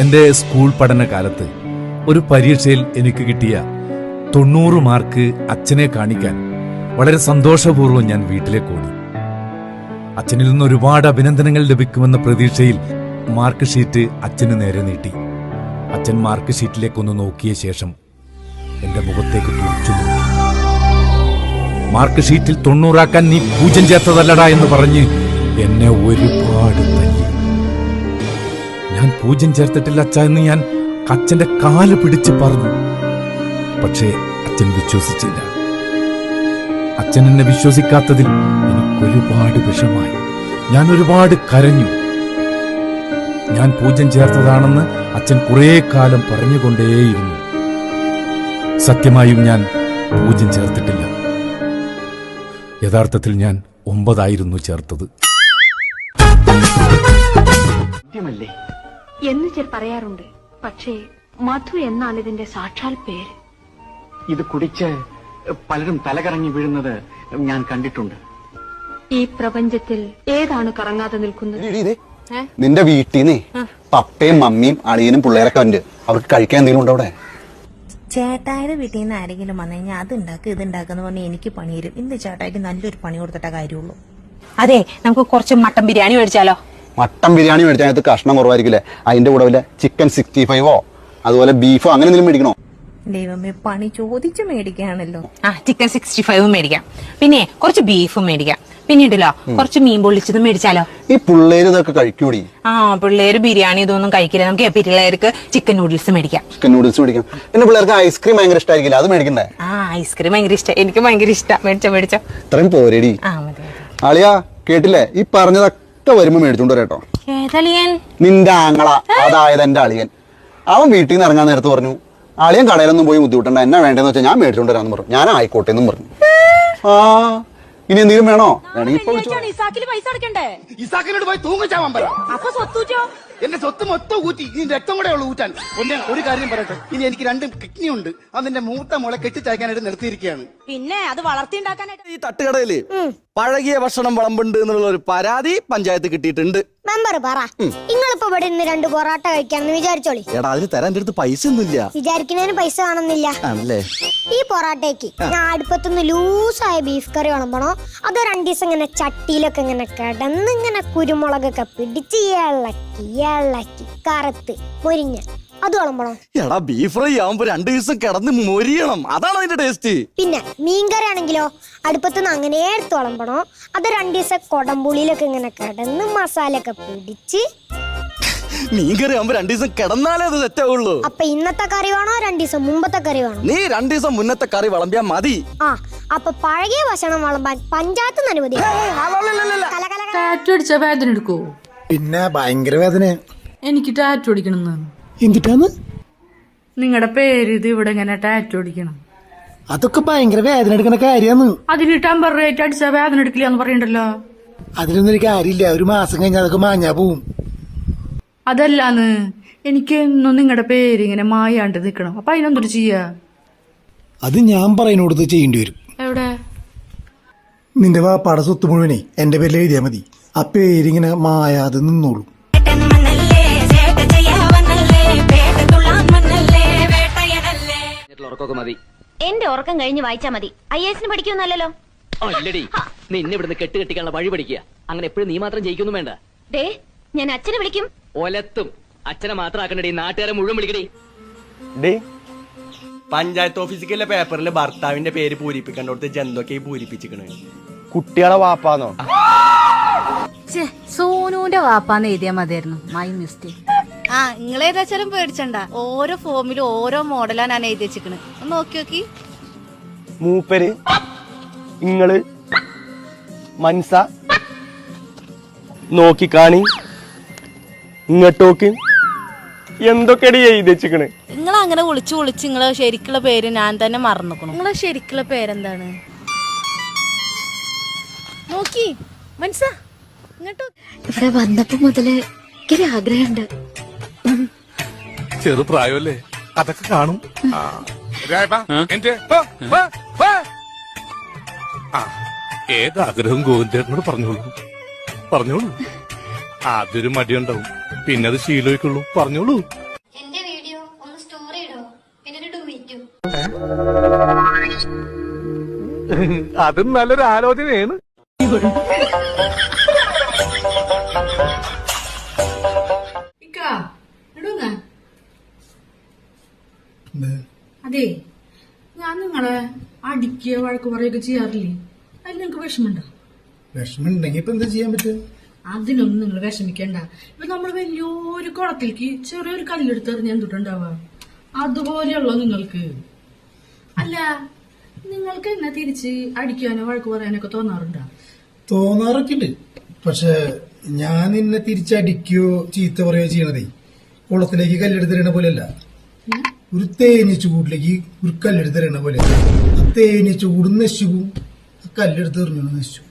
എന്റെ സ്കൂൾ പഠനകാലത്ത് ഒരു പരീക്ഷയിൽ എനിക്ക് കിട്ടിയ തൊണ്ണൂറ് മാർക്ക് അച്ഛനെ കാണിക്കാൻ വളരെ സന്തോഷപൂർവം ഞാൻ വീട്ടിലേക്ക് ഓടി. അച്ഛനിൽ നിന്ന് ഒരുപാട് അഭിനന്ദനങ്ങൾ ലഭിക്കുമെന്ന പ്രതീക്ഷയിൽ മാർക്ക് ഷീറ്റ് അച്ഛന് നേരെ നീട്ടി. അച്ഛൻ മാർക്ക് ഷീറ്റിലേക്കൊന്ന് നോക്കിയ ശേഷം എന്റെ മുഖത്തേക്ക് തുറച്ചു നോക്കി. മാർക്ക് ഷീറ്റിൽ തൊണ്ണൂറാക്കാൻ നീ പൂജ്യം ചേർത്തതല്ലടാ എന്ന് പറഞ്ഞ് എന്നെ ഒരുപാട് ഞാൻ പൂജ്യം ചേർത്തിട്ടില്ല അച്ഛ എന്ന് ഞാൻ അച്ഛന്റെ കാൽ പിടിച്ച് പറഞ്ഞു. പക്ഷേ അച്ഛൻ വിശ്വസിച്ചില്ല. അച്ഛൻ എന്നെ വിശ്വസിക്കാത്തതിൽ എനിക്കൊരുപാട് വിഷമായി. ഞാൻ ഒരുപാട് കരഞ്ഞു. ഞാൻ പൂജ്യം ചേർത്തതാണെന്ന് അച്ഛൻ കുറേ കാലം പറഞ്ഞുകൊണ്ടേയിരുന്നു. സത്യമായും ഞാൻ പൂജ്യം ചേർത്തിട്ടില്ല. യഥാർത്ഥത്തിൽ ഞാൻ ഒമ്പതായിരുന്നു ചേർത്തത്. സത്യമല്ലേ? എന്ന് ചില പറയാറുണ്ട്. പക്ഷേ മധു എന്നാണ് ഇതിന്റെ സാക്ഷാൽ പേര്. ഇത് കുടിച്ച് പലരും തലകറങ്ങി വീഴുന്നത് ഞാൻ കണ്ടിട്ടുണ്ട്. ഈ പ്രപഞ്ചത്തിൽ ഏതാണ് കറങ്ങാതെ നിൽക്കുന്നത്? നിന്റെ വീട്ടിൽ നിന്നേ പപ്പയും മമ്മിയും അളിയനും പിള്ളേരൊക്കെ ഉണ്ട് അവർക്ക് കഴിക്കാൻ എന്തെങ്കിലും ഉണ്ടോ അവിടെ? ചേട്ടായുടെ വീട്ടിൽ നിന്ന് ആരെങ്കിലും വന്നു കഴിഞ്ഞാൽ അത് ഉണ്ടാക്കുക ഇത് ഉണ്ടാക്കുന്ന പറഞ്ഞാൽ എനിക്ക് പണി തരും. ഇന്ന് ചേട്ടായിക്ക് നല്ലൊരു പണി കൊടുത്തിട്ടേ കാര്യമുള്ളൂ. അതെ നമുക്ക് കുറച്ച് മട്ടൻ ബിരിയാണി മേടിച്ചാലോ? മട്ടൻ ബിരിയാണി മേടിച്ചാൽ അതിനകത്ത് കഷ്ണം കുറവായിരിക്കില്ലേ? അതിന്റെ കൂടെ വല്ല ചിക്കൻ സിക്സ്റ്റി ഫൈവോ അതുപോലെ ബീഫോ അങ്ങനെ എന്തെങ്കിലും മേടിക്കണോ? ദൈവമേ പണി ചോദിച്ചു മേടിക്കുകയാണല്ലോ ആ ചിക്കൻ സിക്സ്റ്റി ഫൈവും മേടിക്കാം. പിന്നെ കുറച്ച് ബീഫും മേടിക്കാം. പിന്നീടല്ലോ കുറച്ച് മീൻ പൊള്ളിച്ചതും മേടിച്ചാലോ? ഈ പിള്ളേര് ഇതൊക്കെ കഴിക്കൂടി? ആ പിള്ളേര് ബിരിയാണി ഇതൊന്നും കഴിക്കില്ല. നമുക്ക് പിള്ളേർക്ക് ചിക്കൻ നൂഡിൽസ് മേടിക്കാം. ചിക്കൻ നൂഡിൽസ് മേടിക്കാം. പിന്നെ പിള്ളേർക്ക് ഐസ്ക്രീം ഭയങ്കര ഇഷ്ടമായിരിക്കില്ല അത് മേടിക്കണ്ടേ? ആ ഐസ്ക്രീം ഭയങ്കര ഇഷ്ടം. എനിക്ക് ഭയങ്കര ഇഷ്ടം. മേടിച്ചോ മേടിച്ചോ. ഇത്രയും പോരേടി. ആ മതി മതി. അളിയാ കേട്ടില്ലേ? ഈ പറഞ്ഞതൊക്കെ വരുമ്പോ മേടിച്ചോണ്ട് വരാട്ടോ. നിന്റെ ആങ്ങള അതായത് എന്റെ അളിയൻ. അവൻ വീട്ടിൽ നിന്ന് ഇറങ്ങാൻ നേരത്ത് പറഞ്ഞു അളിയൻ കടയിലൊന്നും പോയി ബുദ്ധിമുട്ടണ്ട എന്നാ വേണ്ടെന്ന് വെച്ചാൽ ഞാൻ മേടിച്ചോണ്ട് വരാന്ന് പറഞ്ഞു. ഞാൻ ആയിക്കോട്ടെ എന്നും പറഞ്ഞു. ആ ഇനി എന്തെങ്കിലും വേണോ? വേണമെങ്കിൽ എന്റെ സ്വത്ത് മൊത്തം ഊറ്റി. ഇനി രക്തം കൂടെ ഉള്ളു ഊറ്റാൻ. ഒന്ന് ഒരു കാര്യം പറയട്ടെ? ഇനി എനിക്ക് രണ്ട് കിഡ്നി ഉണ്ട്. അതിന്റെ മൂത്ത മുള കെട്ടിച്ചയക്കാനായിട്ട് നിർത്തിയിരിക്കുകയാണ്. പിന്നെ അത് വളർത്തിണ്ടാക്കാനായിട്ട് ഈ തട്ടുകടയിൽ പഴകിയ ഭക്ഷണം വിളമ്പുണ്ട് എന്നുള്ള ഒരു പരാതി പഞ്ചായത്ത് കിട്ടിയിട്ടുണ്ട്. മെമ്പർ പറ. നിങ്ങളിപ്പോ ഇവിടെ ഇന്ന് രണ്ട് പൊറോട്ട കഴിക്കാന്ന് വിചാരിച്ചോളി. എടാ അതിന് തരാൻ എന്റെ അടുത്ത് പൈസ ഒന്നുമില്ല. വിചാരിക്കുന്നതിന് പൈസ കാണുന്നില്ല. ആണല്ലേ? ഈ പൊറോട്ടയ്ക്ക് ഞാൻ അടുപ്പത്തുനിന്ന് ലൂസായ ബീഫ് കറി വിളമ്പണോ? അതോ രണ്ടു ദിവസം ഇങ്ങനെ ചട്ടിയിലൊക്കെ ഇങ്ങനെ കിടന്ന് ഇങ്ങനെ കുരുമുളകൊക്കെ പിടിച്ച് ഇളക്കി ഇളക്കി കറുത്ത് മൊരിഞ്ഞ അത് വിളമ്പണോ? എടാ ബീഫ് ഫ്രൈ ആവുമ്പോ രണ്ടു ദിവസം കിടന്ന് മൊരിയണം. അതാണ് അതിന്റെ ടേസ്റ്റ് പിന്നെ മീൻകറി ആണെങ്കിലോ അടുപ്പത്തുനിന്ന് അങ്ങനെ എടുത്ത് വിളമ്പണോ? അത് രണ്ടു ദിവസം കൊടംപുളിയിലൊക്കെ ഇങ്ങനെ കിടന്ന് മസാലയൊക്കെ പിടിച്ച് മീൻകറി ആവുമ്പോ രണ്ടു ദിവസം കിടന്നാലേ അത് തെറ്റാവുള്ളൂ അപ്പൊ ഇന്നത്തെ കറി വേണോ? രണ്ടു ദിവസം മുമ്പത്തെ കറി വേണോ? നീ രണ്ടു ദിവസം മുന്നത്തെ കറി വിളമ്പിയാ മതി. ആ അപ്പൊ പഴകിയ ഭക്ഷണം വിളമ്പാൻ പഞ്ചായത്ത് അനുമതി. ടാറ്റു അടിച്ച വേദന എടുക്കോ പിന്നെ ഭയങ്കര വേദന. എനിക്ക് ടാറ്റു അടിക്കണം എന്തിട്ടാന്ന്? നിങ്ങളുടെ പേര് ഇത് ഇവിടെ ഇങ്ങനെ ടാറ്റു അടിക്കണം? അതൊക്കെ ഭയങ്കര വേദന എടുക്കുന്ന കാര്യമാണ് അതിന് ടെമ്പററി ആയിട്ട് അടിച്ച വേദന എടുക്കില്ല എന്ന് പറയണ്ടല്ലോ. അതിലൊന്നും ഒരു കാര്യമില്ല. ഒരു മാസം കഴിഞ്ഞാൽ അതൊക്കെ മാഞ്ഞാ പോവും. അതല്ലാന്ന്. എനിക്ക് എന്നും നിങ്ങളുടെ പേര് ഇങ്ങനെ മായാണ്ട് നിൽക്കണം അപ്പൊ അതിനെന്തൊരു ചെയ്യാ? അത് ഞാൻ പറയുന്നോടത്ത് ചെയ്യേണ്ടി വരും. എവിടെ? നിന്റെ വാപ്പാടെ സ്വത്ത് മുഴുവനെ എന്റെ പേരിൽ എഴുതിയാ മതി. ആ പേരിങ്ങനെ മായാതെ നിന്നോളൂ. എന്റെ ഉറക്കം കഴിഞ്ഞ് വായിച്ചാ മതി. ഐ എസിന് പഠിക്കൊന്നല്ലോ അല്ലടി നിന്നെ ഇവിടുന്ന് കെട്ട് കെട്ടിക്കാനുള്ള വഴി പഠിക്കുക. അങ്ങനെ എപ്പോഴും നീ മാത്രം ജയിക്കൊന്നും വേണ്ട. ദേ ഞാൻ അച്ഛനെ വിളിക്കും. ഒലത്തും അച്ഛനെ മാത്രം ആക്കണ്ടടി നാട്ടുകാരെ മുഴുവൻ വിളിക്കടി. ഡേ. പഞ്ചായത്ത് ഓഫീസിലെ പേപ്പറിൽ ഭർത്താവിന്റെ പേര് പൂരിപ്പിക്കേണ്ടടുത്ത് ജന്തൊക്കെ പൂരിപ്പിച്ചിക്കണ്. കുട്ടികളെ വാപ്പാന്നോ? സോനുവിന്റെ വാപ്പാന്ന് എഴുതിയാ മതിയായിരുന്നു. മൈ മിസ്റ്റേക്ക് ആ നിങ്ങളേതാച്ചാലും പേടിച്ചണ്ട? ഓരോ ഫോമിലും ഓരോ മോഡലാ ഞാൻ എഴുതി വെച്ചിക്കണ്. ഒന്ന് നോക്കി നോക്കി. മൂപ്പര് ഇങ്ങൾ മനസ്സ നോക്കിക്കാണി. ഇങ്ങോട്ടോക്ക് എന്തൊക്കെയാണ് എഴുതി വെച്ചിക്കണ് നിങ്ങൾ അങ്ങനെ വിളിച്ചു വിളിച്ച് നിങ്ങളെ ശരിക്കുള്ള പേര് ഞാൻ തന്നെ മറന്നുക്കണു. നിങ്ങളെ ശരിക്കുള്ള പേരെന്താണ്? നോക്കി മനസ്സാ. ഇങ്ങോട്ട് ഇവിടെ വന്നപ്പോ മുതൽ എനിക്കൊരു ആഗ്രഹമുണ്ട്. ചെറുപ്രായമല്ലേ അതൊക്കെ കാണും. ഏതാഗ്രഹം ഗോവിന്ദേട്ടനോട് പറഞ്ഞോളൂ. പറഞ്ഞോളൂ. ആദ്യൊരു മടിയുണ്ടാവും. പിന്നെ അത് ശീലോയ്ക്കുള്ളൂ. പറഞ്ഞോളൂ. എന്റെ വീഡിയോ ഒന്ന് സ്റ്റോറി ഇടോ. പിന്നെ അതും നല്ലൊരു ആലോചനയാണ്. അതെ ഞാൻ നിങ്ങളെ അടിക്കുക വഴക്ക് പറയുകയൊക്കെ ചെയ്യാറില്ലേ? അതിൽ നിങ്ങൾക്ക് വിഷമുണ്ടോ വിഷമുണ്ടെങ്കി ഇപ്പൊ എന്താ ചെയ്യാൻ പറ്റും അതിനൊന്നും നിങ്ങൾ വിഷമിക്കണ്ട. ഇപ്പൊ നമ്മൾ വലിയൊരു കുളത്തിലേക്ക് ചെറിയൊരു കല്ലെടുത്ത് എറിഞ്ഞാൽ എന്തുട്ടുണ്ടാവുക? അതുപോലെയുള്ള നിങ്ങൾക്ക്? അല്ല നിങ്ങൾക്ക് എന്നെ തിരിച്ച് അടിക്കാനോ വഴക്ക് പറയാനൊക്കെ തോന്നാറുണ്ടോ? തോന്നാറൊക്കെ ഉണ്ട് പക്ഷെ ഞാൻ നിന്നെ തിരിച്ചടിക്കോ ചീത്ത പറയോ ചെയ്യണതേ കുളത്തിലേക്ക് കല്ലെടുത്തെറിയണ പോലെയല്ല. ഒരു തേനി ചൂടിലേക്ക് ഒരു കല്ലെടുത്തെറിയണ പോലെ ആ തേനീ ചൂട് നശിച്ചു ആ കല്ലെടുത്ത് എറിഞ്ഞു നശിച്ചു